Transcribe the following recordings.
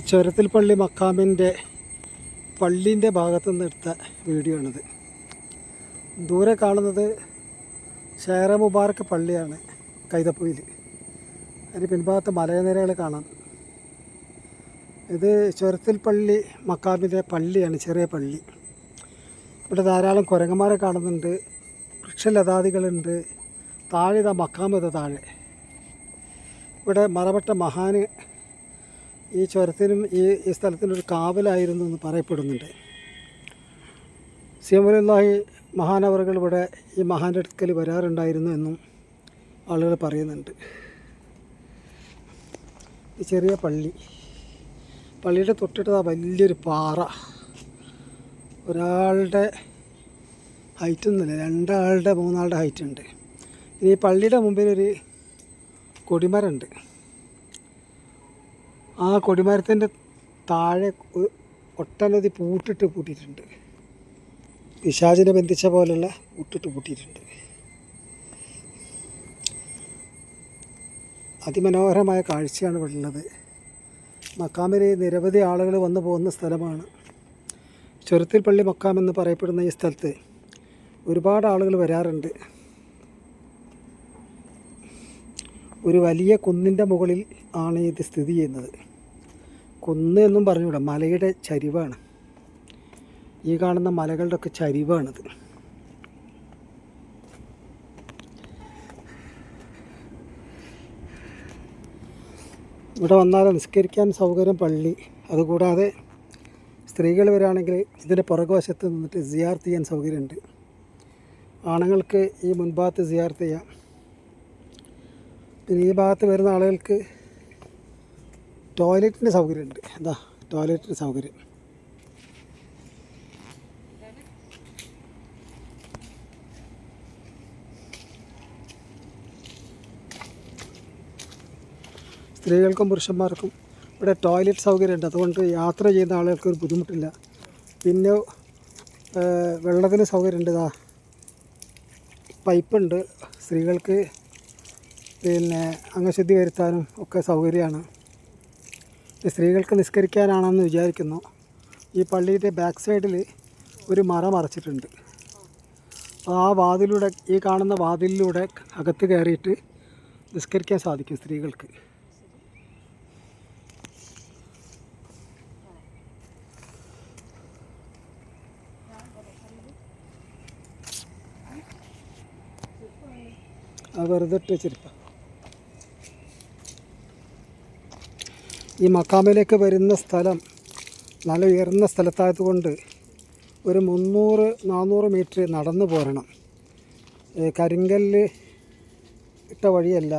ചുരത്തിൽ പള്ളി മക്കാമിന്റെ പള്ളീന്റെ ഭാഗത്തു നിന്ന് എടുത്ത വീഡിയോ ആണിത് ദൂരെ കാണുന്നത് ഷേറ മുബാറക്ക് പള്ളിയാണ് കൈതപ്പുയിൽ അതിന് പിൻഭാഗത്ത് മലയനിരകൾ കാണാം. ഇത് ചുരത്തിൽ പള്ളി മക്കാമിന്റെ പള്ളിയാണ് ചെറിയ പള്ളി. ഇവിടെ ധാരാളം കുരങ്ങന്മാരെ കാണുന്നുണ്ട് വൃക്ഷലതാദികളുണ്ട്. താഴെ ഇതാ മക്കാമത താഴെ. ഇവിടെ മറപ്പെട്ട മഹാന് ഈ ചുരത്തിനും ഈ ഈ സ്ഥലത്തിനൊരു കാവലായിരുന്നു എന്ന് പറയപ്പെടുന്നുണ്ട്. സിയമുലാഹി മഹാനവറുകൾ ഇവിടെ ഈ മഹാന്റെ അടുക്കൽ വരാറുണ്ടായിരുന്നു എന്നും ആളുകൾ പറയുന്നുണ്ട്. ഈ ചെറിയ പള്ളി പള്ളിയുടെ തൊട്ടിട്ട് വലിയൊരു പാറ. ഒരാളുടെ ഹൈറ്റ് ഒന്നുമില്ല രണ്ടാളുടെ മൂന്നാളുടെ ഹൈറ്റ് ഉണ്ട്. ഇനി ഈ പള്ളിയുടെ മുമ്പിലൊരു കൊടിമരമുണ്ട്. ആ കൊടിമരത്തിന്റെ താഴെ ഒട്ടനവധി പൂട്ടിട്ട് പൂട്ടിയിട്ടുണ്ട്. പിശാചിനെ ബന്ധിച്ച പോലുള്ള പൂട്ടിട്ട് പൂട്ടിയിട്ടുണ്ട്. അതിമനോഹരമായ കാഴ്ചയാണ് ഇവിടെ ഉള്ളത് മക്കാമിൽ നിരവധി ആളുകൾ വന്നു പോകുന്ന സ്ഥലമാണ്. ചുരത്തിൽ പള്ളി മക്കാം എന്ന് പറയപ്പെടുന്ന ഈ സ്ഥലത്ത് ഒരുപാട് ആളുകൾ വരാറുണ്ട്. ഒരു വലിയ കുന്നിന്റെ മുകളിൽ ആണ് ഇത് സ്ഥിതി ചെയ്യുന്നത്. കുന്ന് എന്നും പറഞ്ഞുകൂടാ മലയുടെ ചരിവാണ്. ഈ കാണുന്ന മലകളുടെ ഒക്കെ ചരിവാണത്. ഇവിടെ വന്നാൽ നിസ്കരിക്കാൻ സൗകര്യം പള്ളി. അതുകൂടാതെ സ്ത്രീകൾ വരാണെങ്കിൽ ഇതിന്റെ പുറകുവശത്ത് നിന്നിട്ട് സിയാർത്ത് ചെയ്യാൻ സൗകര്യമുണ്ട്. ആണുങ്ങൾക്ക് ഈ മുൻഭാഗത്ത് സിയാർത്ത് ചെയ്യാം. പിന്നെ ഈ ഭാഗത്ത് വരുന്ന ആളുകൾക്ക് ടോയ്ലറ്റിന്റെ സൗകര്യം ഉണ്ട് എന്താ? ടോയ്ലറ്റിന്റെ സൗകര്യം. സ്ത്രീകൾക്കും പുരുഷന്മാർക്കും ഇവിടെ ടോയ്ലറ്റ് സൗകര്യമുണ്ട്. അതുകൊണ്ട് യാത്ര ചെയ്യുന്ന ആളുകൾക്ക് ഒരു ബുദ്ധിമുട്ടില്ല. പിന്നെ വെള്ളത്തിന് സൗകര്യമുണ്ട്. ഇതാ പൈപ്പുണ്ട്. സ്ത്രീകൾക്ക് പിന്നെ അംഗശുദ്ധി വരുത്താനും ഒക്കെ സൗകര്യമാണ്. സ്ത്രീകൾക്ക് നിസ്കരിക്കാനാണെന്ന് വിചാരിക്കുന്നു. ഈ പള്ളിയുടെ ബാക്ക് സൈഡിൽ ഒരു മറ മറച്ചിട്ടുണ്ട്. ആ വാതിലൂടെ ഈ കാണുന്ന വാതിലിലൂടെ അകത്ത് കയറിയിട്ട് നിസ്കരിക്കാൻ സാധിക്കും സ്ത്രീകൾക്ക്. അത് വെറുതെ ഇട്ട് വെച്ചിരിക്കാം ഈ മക്കാമിലേക്ക് വരുന്ന സ്ഥലം നല്ല ഉയർന്ന സ്ഥലത്തായതുകൊണ്ട് ഒരു മുന്നൂറ് നാനൂറ് മീറ്റർ നടന്നു പോരണം. കരിങ്കല്ല് ഇട്ട വഴിയല്ല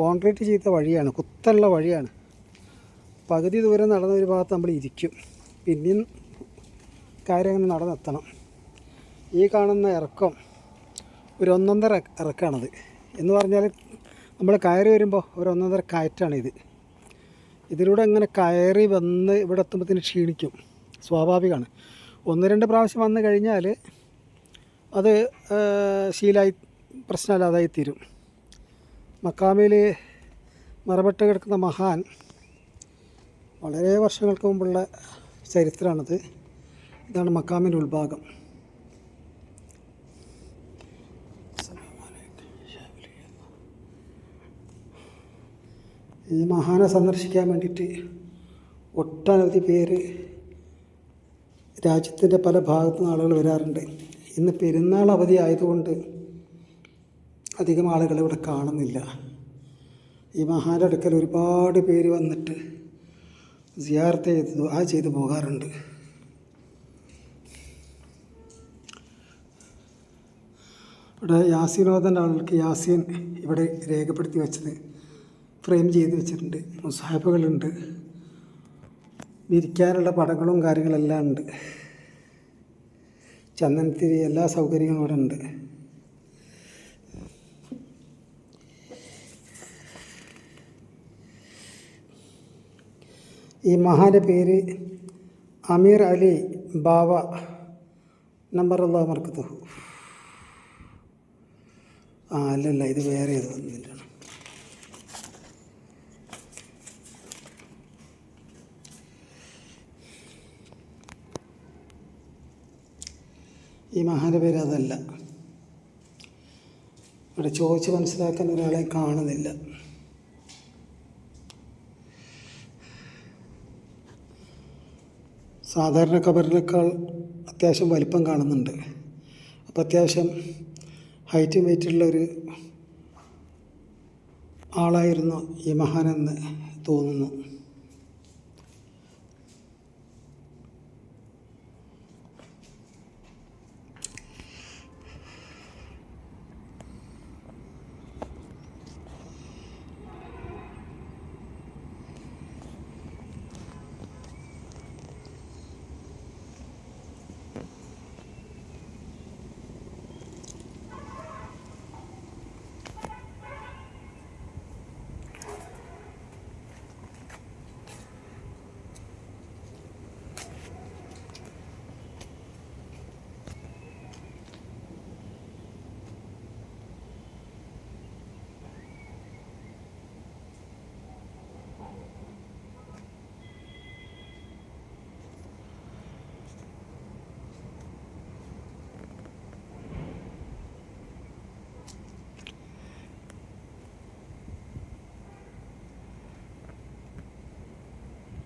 കോൺക്രീറ്റ് ചെയ്ത വഴിയാണ് കുത്തുള്ള വഴിയാണ്. പകുതി ദൂരം നടന്ന ഒരു ഭാഗത്ത് നമ്മൾ ഇരിക്കും. പിന്നെയും കാര്യം അങ്ങനെ നടന്നെത്തണം. ഈ കാണുന്ന ഇറക്കം ഒരു ഒന്നൊന്നര ഇറക്കാണത്. എന്ന് പറഞ്ഞാൽ നമ്മൾ കയറി വരുമ്പോൾ ഒരു ഒന്നൊന്നര കയറ്റാണിത്. ഇതിലൂടെ ഇങ്ങനെ കയറി വന്ന് ഇവിടെ എത്തുമ്പോഴത്തേന് ക്ഷീണിക്കും. സ്വാഭാവികമാണ്. ഒന്ന് രണ്ട് പ്രാവശ്യം വന്നു കഴിഞ്ഞാൽ അത് ശീലായി പ്രശ്നമില്ലാതായി തീരും. മക്കാമിൽ മറപെട്ട് കിടക്കുന്ന മഹാൻ വളരെ വർഷങ്ങൾക്ക് മുമ്പുള്ള ചരിത്രമാണിത്. ഇതാണ് മക്കാമിന്റെ ഉൾഭാഗം. ഈ മഹാനെ സന്ദർശിക്കാൻ വേണ്ടിയിട്ട് ഒട്ടനവധി പേര് രാജ്യത്തിന്റെ പല ഭാഗത്തു നിന്ന് ആളുകൾ വരാറുണ്ട്. ഇന്ന് പെരുന്നാൾ അവധി ആയതുകൊണ്ട് അധികം ആളുകൾ ഇവിടെ കാണുന്നില്ല. ഈ മഹാന്റെ അടുക്കൽ ഒരുപാട് പേര് വന്നിട്ട് സിയാർത്ത് ചെയ്ത് ആ ചെയ്ത് പോകാറുണ്ട്. ഇവിടെ യാസീനോദന്റെ ആളുകൾക്ക് യാസീൻ ഇവിടെ രേഖപ്പെടുത്തി വെച്ചത്. ഫ്രെയിം ചെയ്ത് വെച്ചിട്ടുണ്ട്. മുസാഫുകളുണ്ട് വിരിക്കാനുള്ള പടങ്ങളും കാര്യങ്ങളെല്ലാം ഉണ്ട്. ചന്ദനത്തിരി എല്ലാ സൗകര്യങ്ങളും ഇവിടെ ഉണ്ട്. ഈ മഹാന്റെ പേര് അമീർ അലി ബാവ നമ്പർ അള്ളാഹ് മർക്കത്തു ആ അല്ലല്ല ഇത് വേറെ ഏത് വന്നിട്ടാണ് ഈ മഹാന്റെ പേര് അതല്ല. അവിടെ ചോദിച്ച് മനസ്സിലാക്കാൻ ഒരാളെ കാണുന്നില്ല. സാധാരണ കബറിനേക്കാൾ അത്യാവശ്യം വലിപ്പം കാണുന്നുണ്ട്. അപ്പോൾ അത്യാവശ്യം ഹൈറ്റും വെയിറ്റുള്ള ഒരു ആളായിരുന്നു ഈ മഹാനെന്ന് തോന്നുന്നു.